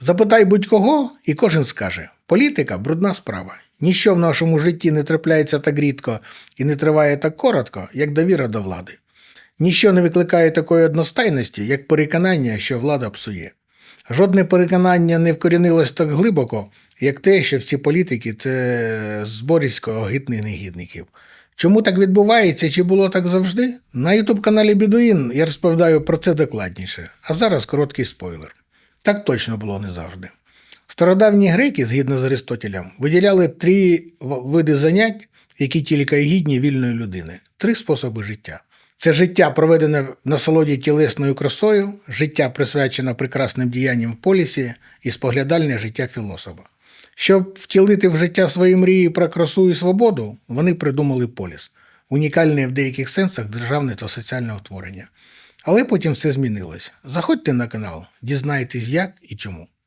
Запитай будь-кого, і кожен скаже: політика брудна справа. Ніщо в нашому житті не трапляється так рідко і не триває так коротко, як довіра до влади. Ніщо не викликає такої одностайності, як переконання, що влада псує. Жодне переконання не вкорінилось так глибоко, як те, що всі політики це зборісько огидних негідників. Чому так відбувається, чи було так завжди? На ютуб каналі Бідуїн я розповідаю про це докладніше, а зараз короткий спойлер. Так точно було не завжди. Стародавні греки, згідно з Аристотелем, виділяли три види занять, які тільки гідні вільної людини, три способи життя. Це життя, проведене в насолоді тілесною красою, життя, присвячене прекрасним діянням в полісі, і споглядальне життя філософа. Щоб втілити в життя свої мрії про красу і свободу, вони придумали поліс, унікальне в деяких сенсах державне та соціальне утворення. Але потім все змінилось. Заходьте на канал, дізнайтесь як і чому.